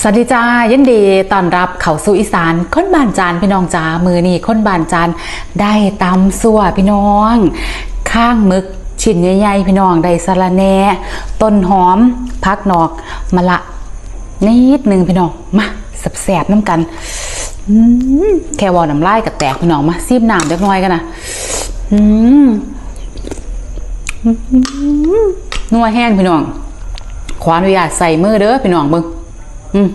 สวัสดีจ้ายินดีต้อนรับเขาสู่อีสานค้นบานจานพี่น้องจ้ามือนี่คนบานจานได้ตำสั่วพี่น้อง ข้างมึกชิ้นใหญ่ๆพี่น้องได้สะระแหน่ต้นหอมพักนอกมะละนิดหนึ่งพี่น้องมาสับแสบน้ำกันแค่วอน้ำลายกับแตกพี่น้องมาซีบน้ำเล็กน้อยกันนะนัวแห้งพี่น้องขออนุญาตใส่มือเด้อพี่น้องเบิ่ง อืม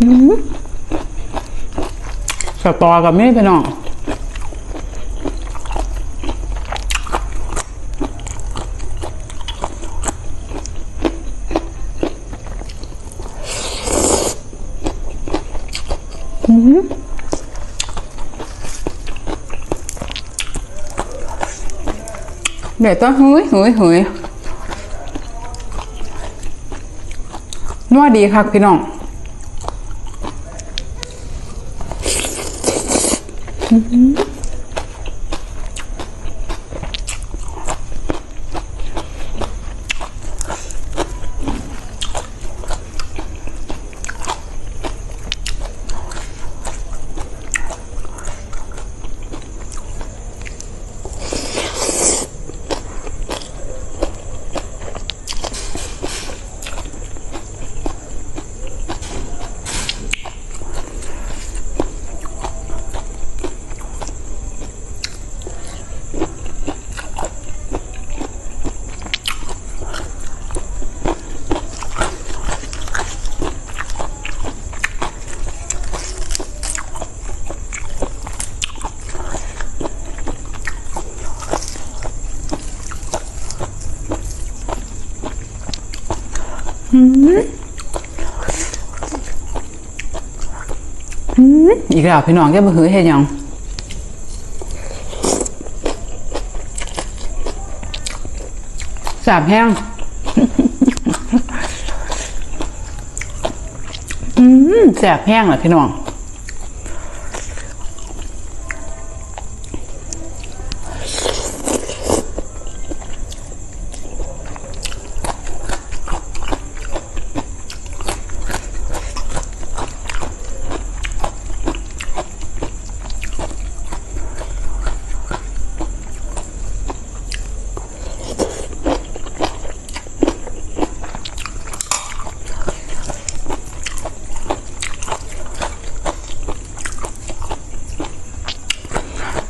อืมสตอกับนี่พี่น้อง เดี๋ยวต้องหุยหุยหุยนัวดีครับพี่น้องอ อีกแล้วพี่น้องแกบ่หือเฮ็ดหยังแสบแห้งอืมแสบแห้งเหรอพี่น้อง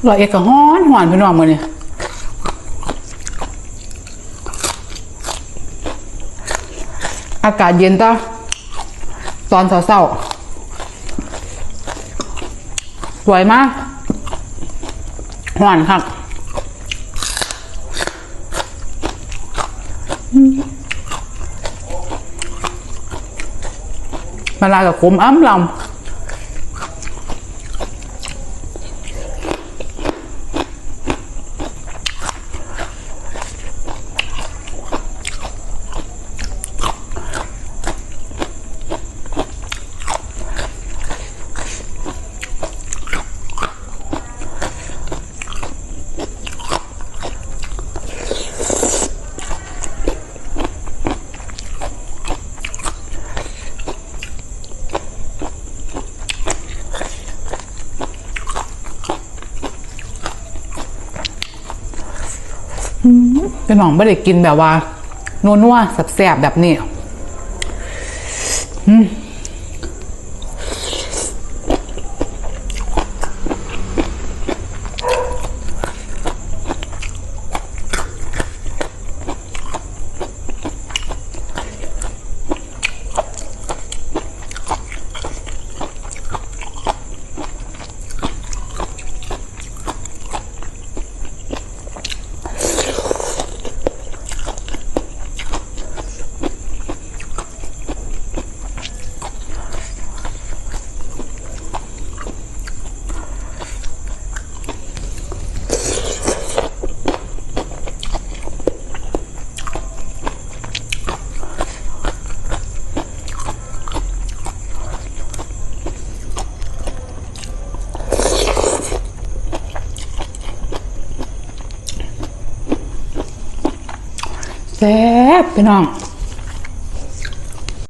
รอยเอกก็ฮ้อนหวานพี่น้องมือนี้อากาศเย็นตาตอนเช้าๆสวยมากหวานครับอืมาลากับขมอ้ำลำ พี่น้องไม่ได้กินแบบว่านัวๆแสบๆแบบนี้ อืม ซ่บพี่น้อง